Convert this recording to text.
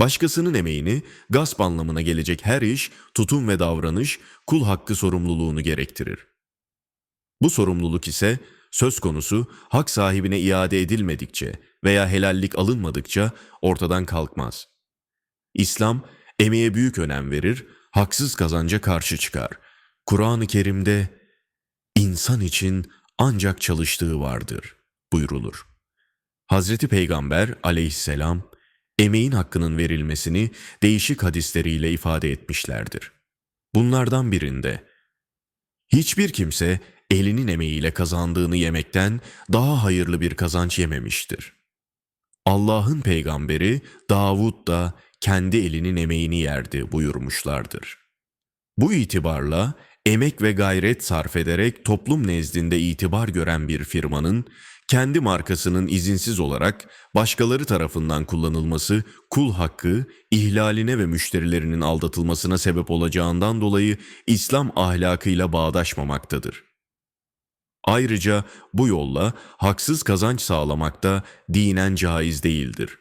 Başkasının emeğini gasp anlamına gelecek her iş, tutum ve davranış kul hakkı sorumluluğunu gerektirir. Bu sorumluluk ise söz konusu hak sahibine iade edilmedikçe veya helallik alınmadıkça ortadan kalkmaz. İslam emeğe büyük önem verir, haksız kazanca karşı çıkar. Kur'an-ı Kerim'de insan için ancak çalıştığı vardır buyrulur. Hazreti Peygamber aleyhisselam emeğin hakkının verilmesini değişik hadisleriyle ifade etmişlerdir. Bunlardan birinde hiçbir kimse elinin emeğiyle kazandığını yemekten daha hayırlı bir kazanç yememiştir. Allah'ın peygamberi Davud da kendi elinin emeğini yerdi buyurmuşlardır. Bu itibarla emek ve gayret sarf ederek toplum nezdinde itibar gören bir firmanın kendi markasının izinsiz olarak başkaları tarafından kullanılması kul hakkı, ihlaline ve müşterilerinin aldatılmasına sebep olacağından dolayı İslam ahlakıyla bağdaşmamaktadır. Ayrıca bu yolla haksız kazanç sağlamak da dinen caiz değildir.